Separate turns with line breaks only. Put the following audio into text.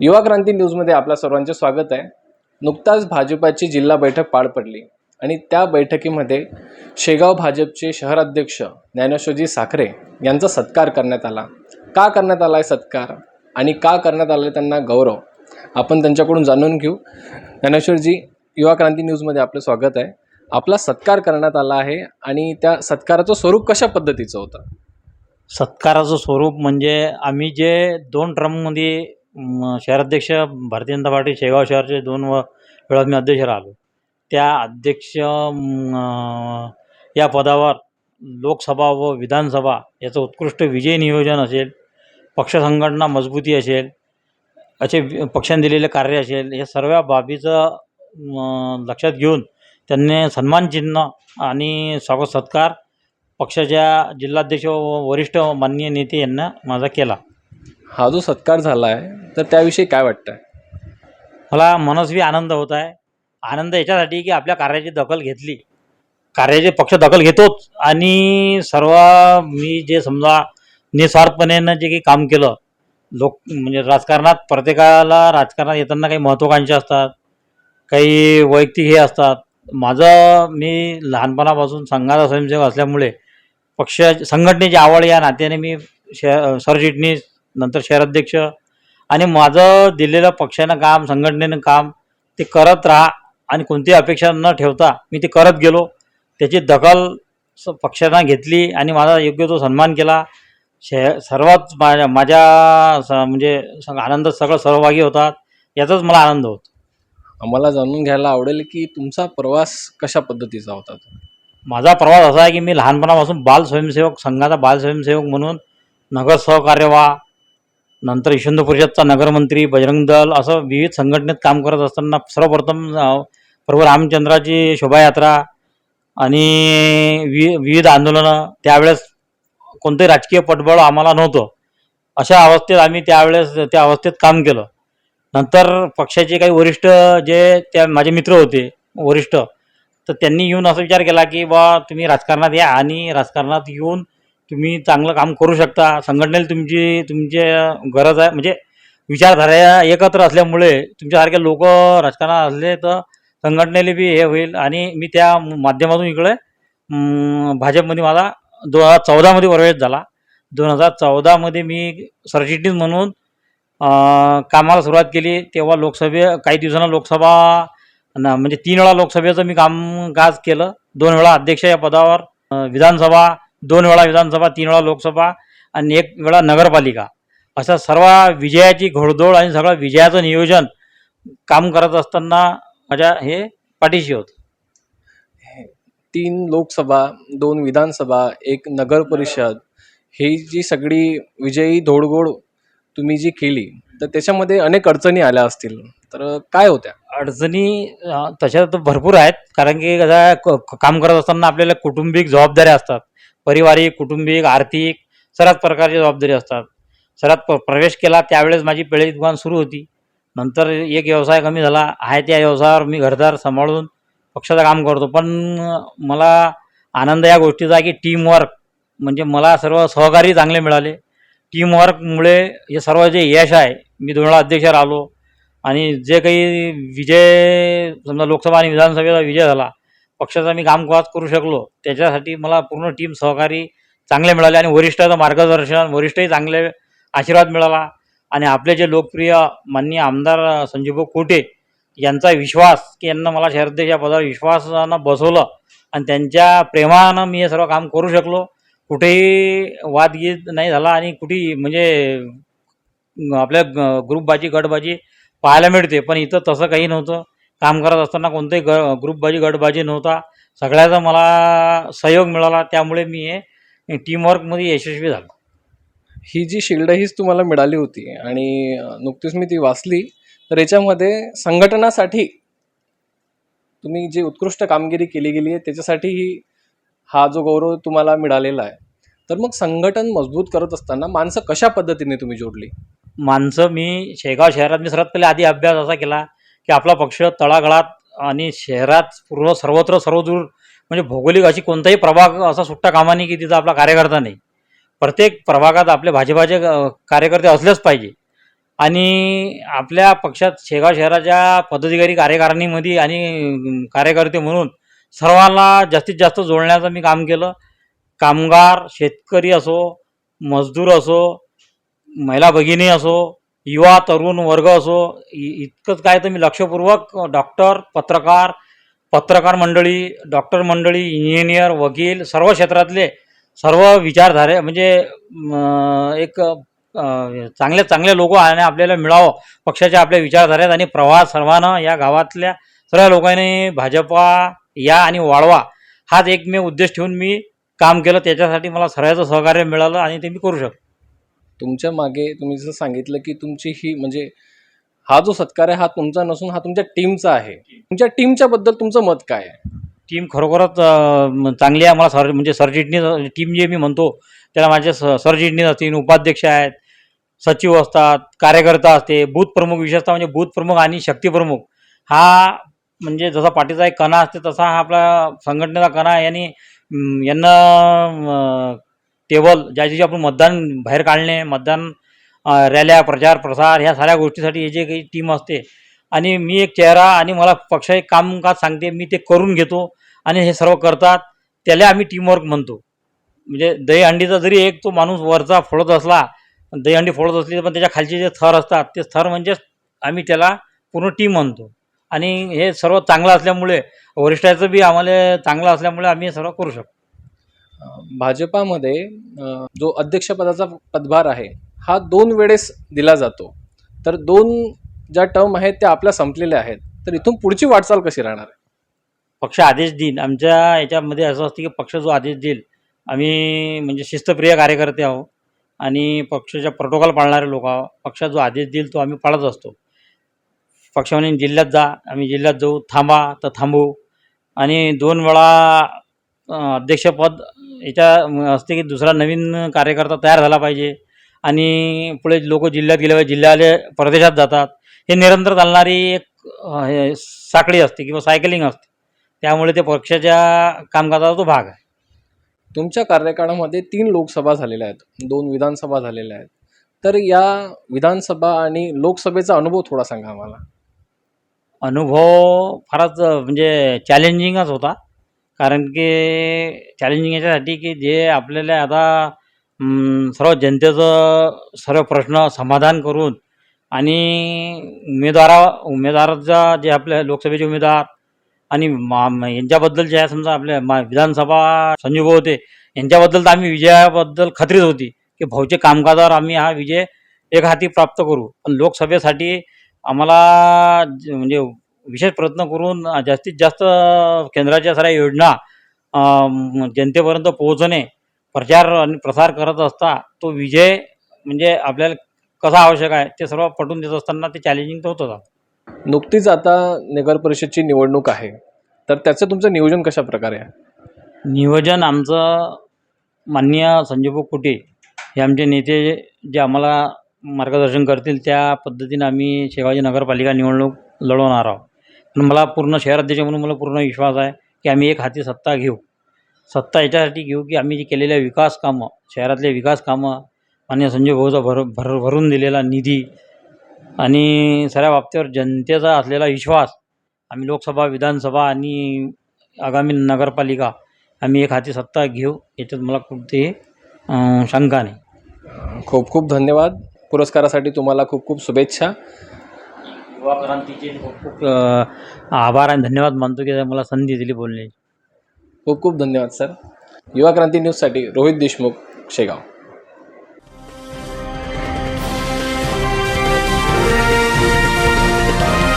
युवा क्रांती न्यूजमध्ये आपल्या सर्वांचे स्वागत आहे. नुकताच भाजपाची जिल्हा बैठक पार पडली आणि त्या बैठकीमध्ये शेगाव भाजपचे शहराध्यक्ष ज्ञानेश्वरजी साखरे यांचा सत्कार करण्यात आला. का करण्यात आला आहे सत्कार आणि का करण्यात आला आहे त्यांना गौरव आपण त्यांच्याकडून जाणून घेऊ. ज्ञानेश्वरजी युवा क्रांती न्यूजमध्ये आपलं स्वागत आहे. आपला सत्कार करण्यात आला आहे आणि त्या सत्काराचं स्वरूप कशा पद्धतीचं होतं?
सत्काराचं स्वरूप म्हणजे आम्ही जे दोन ड्रममध्ये शहराध्यक्ष भारतीय जनता पार्टी शेगाव शहरचे दोन व वेळा मी अध्यक्ष राहिलो. त्या अध्यक्ष या पदावर लोकसभा व विधानसभा याचं उत्कृष्ट विजय नियोजन असेल पक्ष संघटना मजबूती असेल असे पक्षाने दिलेले कार्य असेल या सर्व बाबीचं लक्षात घेऊन त्यांनी सन्मान चिन्ह आणि स्वागत सत्कार पक्षाच्या जिल्हाध्यक्ष व वरिष्ठ माननीय नेते यांना माझा केला.
हा जो सत्कार झाला आहे तर त्याविषयी काय वाटतं आहे
मला मनस्वी आनंद होत आहे. आनंद याच्यासाठी की आपल्या कार्याची दखल घेतली. कार्याचे पक्ष दखल घेतोच. आणि सर्व मी जे समजा निस्वार्थपणेनं जे काही काम केलं लोक म्हणजे राजकारणात प्रत्येकाला राजकारणात येताना काही महत्त्वाकांक्षा असतात काही वैयक्तिक हे असतात. माझं मी लहानपणापासून संघाचा स्वयंसेवक असल्यामुळे पक्ष संघटनेची आवड या नात्याने मी शे सरचिटणीस नंतर शहराध्यक्ष. आणि माझं दिलेलं पक्षानं काम संघटनेनं काम ते करत राहा आणि कोणतीही अपेक्षा न ठेवता मी ते करत गेलो. त्याची दखल स पक्षानं घेतली आणि माझा योग्य तो सन्मान केला. शे सर्वात माझ्या माझ्या स म्हणजे आनंदात सगळं सहभागी होतात याचाच मला आनंद होतो.
आम्हाला जाणून घ्यायला आवडेल की तुमचा प्रवास कशा पद्धतीचा होता तो?
माझा प्रवास असा आहे की मी लहानपणापासून बाल स्वयंसेवक संघाचा बाल स्वयंसेवक म्हणून नगर सहकार्य व्हा नंतर यशवंत परिषदचा नगरमंत्री बजरंग दल असं विविध संघटनेत काम करत असताना सर्वप्रथम प्रभू रामचंद्राची शोभायात्रा आणि वि विविध आंदोलनं त्यावेळेस कोणतंही राजकीय पटबळ आम्हाला नव्हतं. अशा अवस्थेत आम्ही त्यावेळेस त्या अवस्थेत काम केलं. नंतर पक्षाचे काही वरिष्ठ जे त्या माझे मित्र होते वरिष्ठ तर त्यांनी येऊन असा विचार केला की बा तुम्ही राजकारणात या आणि राजकारणात येऊन तुम्ही चांगलं काम करू शकता. संघटनेला तुमची तुमची गरज आहे. म्हणजे विचारधारा एकत्र असल्यामुळे तुमच्यासारखे लोक राजकारणात असले तर संघटनेला बी हे होईल. आणि मी त्या माध्यमातून इकडे भाजपमध्ये माझा दोन हजार चौदामध्ये प्रवेश झाला. दोन हजार चौदामध्ये मी सरचिटणीस म्हणून कामाला सुरुवात केली. तेव्हा लोकसभे काही दिवसांना लोकसभा ना म्हणजे तीन वेळा लोकसभेचं मी कामकाज केलं. दोन वेळा अध्यक्ष या पदावर विधानसभा दोन वेळा विधानसभा तीन वेळा लोकसभा आणि एक वेळा नगरपालिका. अशा सर्व विजयाची घोडदौड आणि सगळं विजयाचं नियोजन काम करत असताना माझ्या हे पाठीशी होतं.
तीन लोकसभा दोन विधानसभा एक नगर परिषद ही जी सगळी विजयी धोडगोड तुम्ही जी केली तर त्याच्यामध्ये अनेक अडचणी आल्या असतील. तर काय होत्या?
अडचणी तशा तर भरपूर आहेत. कारण की कसं काम करत असताना आपल्याला कौटुंबिक जबाबदाऱ्या असतात. पारिवारिक कुटुंबिक आर्थिक सर्वच प्रकारच्या जबाबदारी असतात. सर्वात प प्रवेश केला त्यावेळेस माझी पेढी दुकान सुरू होती. नंतर एक व्यवसाय कमी झाला. आहे त्या व्यवसायावर मी घरदार सांभाळून पक्षाचं काम करतो. पण मला आनंद या गोष्टीचा आहे की टीमवर्क म्हणजे मला सर्व सहकारी चांगले मिळाले. टीमवर्कमुळे हे सर्व जे यश आहे मी दोन वेळा अध्यक्ष राहिलो. आणि जे काही विजय समजा लोकसभा आणि विधानसभेचा विजय झाला पक्षाचा मी कामकाज करू शकलो त्याच्यासाठी मला पूर्ण टीम सहकारी चांगले मिळाले आणि वरिष्ठाचं मार्गदर्शन वरिष्ठही चांगले आशीर्वाद मिळाला. आणि आपले जे लोकप्रिय माननीय आमदार संजीवभाऊ कोटे यांचा विश्वास की यांना मला शहराध्यक्ष पदावर विश्वासानं बसवलं आणि त्यांच्या प्रेमानं मी हे सर्व काम करू शकलो. कुठेही वादगीत नाही झाला आणि कुठेही म्हणजे आपल्या ग- ग्रुपबाजी गटबाजी पाहायला मिळते पण इथं तसं काही नव्हतं. काम करत असताना कोणतंही ग ग्रुपबाजी गटबाजी नव्हता. सगळ्याचा मला सहयोग मिळाला. त्यामुळे मी हे टीमवर्कमध्ये यशस्वी झालो.
ही जी शिल्ड हीच तुम्हाला मिळाली होती आणि नुकतीच मी ती वाचली तर याच्यामध्ये संघटनासाठी तुम्ही जी उत्कृष्ट कामगिरी केली गेली आहे त्याच्यासाठी ही हा जो गौरव तुम्हाला मिळालेला आहे. तर मग संघटन मजबूत करत असताना माणसं कशा पद्धतीने तुम्ही जोडली?
माणसं मी शेगाव शहरात मी सर्वात पहिले आधी अभ्यास असा केला. की आपला पक्ष तळागाळात आणि शहरात पूर्ण सर्वत्र सर्वदूर म्हणजे भौगोलिक अशी कोणताही प्रभाग असा सुट्टा कामा नाही की तिथं आपला कार्यकर्ता नाही. प्रत्येक प्रभागात आपले भाजपाचे कार्यकर्ते असलेच पाहिजे. आणि आपल्या पक्षात शेगाव शहराच्या पदाधिकारी कार्यकारिणीमध्ये आणि कार्यकर्ते म्हणून सर्वांना जास्तीत जास्त जोडण्याचं मी काम केलं. कामगार शेतकरी असो मजदूर असो महिला भगिनी असो युवा तरुण वर्ग असो इ- इतकंच काय तर मी लक्षपूर्वक डॉक्टर पत्रकार पत्रकार मंडळी डॉक्टर मंडळी इंजिनियर वकील सर्व क्षेत्रातले सर्व विचारधारे म्हणजे एक चांगले चांगले लोक आणि आपल्याला मिळावं पक्षाच्या आपल्या विचारधारेत आणि प्रवाह सर्वांना या गावातल्या सर्व लोकांनी भाजपा या आणि वाढवा हाच एकमेव उद्देश ठेवून मी काम केलं. त्याच्यासाठी मला सर्वांचं सहकार्य मिळालं आणि ते मी करू शकतो.
तुमच्या मागे तुम्ही जसं सांगितलं की तुमची ही म्हणजे हा जो सत्कार आहे हा तुमचा नसून हा तुमच्या टीमचा आहे. तुमच्या टीमच्या बद्दल तुमचं मत काय आहे?
टीम खरोखरच अ, चांगली आहे. मला सर म्हणजे सरचिटणीस टीम जे मी म्हणतो त्याला माझे स सरचिटणीस असतील उपाध्यक्ष आहेत सचिव असतात कार्यकर्ता असते बूथ प्रमुख विशेषतः म्हणजे बूथ प्रमुख आणि शक्ती प्रमुख. हा म्हणजे जसा पाठीचा एक कणा असते तसा हा आपला संघटनेचा कणा आहे. आणि म, यांना म, टेबल ज्या दिवशी आपण मतदान बाहेर काढणे मतदान रॅल्या प्रचार प्रसार ह्या साऱ्या गोष्टीसाठी हे जे काही टीम असते. आणि मी एक चेहरा आणि मला पक्ष एक कामकाज सांगते मी ते करून घेतो आणि हे सर्व करतात. त्याला आम्ही टीमवर्क म्हणतो. म्हणजे दहीहंडीचा जरी एक तो माणूस वरचा फोडत असला दहीहंडी फोडत असली पण त्याच्या खालचे जे थर असतात ते थर म्हणजेच आम्ही त्याला पूर्ण टीम म्हणतो. आणि हे सर्व चांगलं असल्यामुळे वरिष्ठाचं बी आम्हाला चांगलं असल्यामुळे आम्ही हे सर्व करू शकतो.
भाजपामध्ये जो अध्यक्षपदाचा पदभार आहे हा दोन वेळेस दिला जातो. तर दोन ज्या टर्म आहेत त्या आपल्या संपलेल्या आहेत. तर इथून पुढची वाटचाल कशी राहणार आहे?
पक्ष आदेश देईन आमच्या याच्यामध्ये असं असतं की पक्ष जो आदेश देईल आम्ही म्हणजे शिस्तप्रिय कार्यकर्ते आहोत आणि पक्षाच्या प्रोटोकॉल पाळणारे लोक आहोत. पक्षात जो आदेश देईल तो आम्ही पाळत असतो. पक्ष म्हणे जिल्ह्यात जा आम्ही जिल्ह्यात जाऊ थांबा तर थांबू. आणि दोन वेळा अध्यक्षपद याच्या असते की दुसरा नवीन कार्यकर्ता तयार झाला पाहिजे. आणि पुढे लोक जिल्ह्यात गेले पाहिजे जिल्ह्याले परदेशात जातात. हे निरंतर चालणारी एक हे साखळी असते किंवा सायकलिंग असते. त्यामुळे ते पक्षाच्या कामकाजाचा तो भाग आहे.
तुमच्या कार्यकाळामध्ये तीन लोकसभा झालेल्या आहेत. दोन विधानसभा झालेल्या आहेत. तर या विधानसभा आणि लोकसभेचा अनुभव थोडा सांगा आम्हाला.
अनुभव फारच म्हणजे चॅलेंजिंगच होता. कारण की चॅलेंजिंग याच्यासाठी की जे आपल्याला आता सर्व जनतेचं सर्व प्रश्न समाधान करून आणि उमेदवारा उमेदवाराचा जे आपले लोकसभेचे उमेदवार आणि मा यांच्याबद्दल जे आहे समजा आपल्या मा विधानसभा संजीव होते यांच्याबद्दल तर आम्ही विजयाबद्दल खात्रीच होती की भाऊचे कामकाजावर आम्ही हा विजय एक हाती प्राप्त करू. पण लोकसभेसाठी आम्हाला ज- म्हणजे विशेष प्रयत्न करून जास्तीत जास्त केंद्राच्या साऱ्या योजना जनतेपर्यंत पोहोचणे प्रचार आणि प्रसार करत असता तो विजय म्हणजे आपल्याला कसा आवश्यक आहे ते सर्व पटवून देत असताना ते चॅलेंजिंग तर होतंच.
नुकतीच आता नगर परिषदची निवडणूक आहे. तर त्याचं तुमचं नियोजन कशा प्रकारे आहे?
नियोजन आमचं माननीय संजयभाऊ कुटे हे आमचे नेते जे आम्हाला मार्गदर्शन करतील त्या पद्धतीनं आम्ही शेगावची नगरपालिका निवडणूक लढवणार आहोत. मला पूर्ण शहराध्यक्ष म्हणून मला पूर्ण विश्वास आहे की आम्ही एक हाती सत्ता घेऊ. सत्ता याच्यासाठी घेऊ की आम्ही जे केलेल्या विकास कामं शहरातले विकास कामं माननीय संजय भाऊचा भर भर भरून दिलेला निधी आणि सगळ्या बाबतीवर जनतेचा असलेला विश्वास आम्ही लोकसभा विधानसभा आणि आगामी नगरपालिका आम्ही एक हाती सत्ता घेऊ याच्यात मला कोणतीही शंका नाही.
खूप खूप धन्यवाद. पुरस्कारासाठी तुम्हाला खूप खूप शुभेच्छा.
युवा क्रांतीचे खूप खूप आभार आणि धन्यवाद मानतो की मला संधी दिली बोलण्याची.
खूप खूप धन्यवाद सर. युवा क्रांती न्यूजसाठी रोहित देशमुख शेगाव.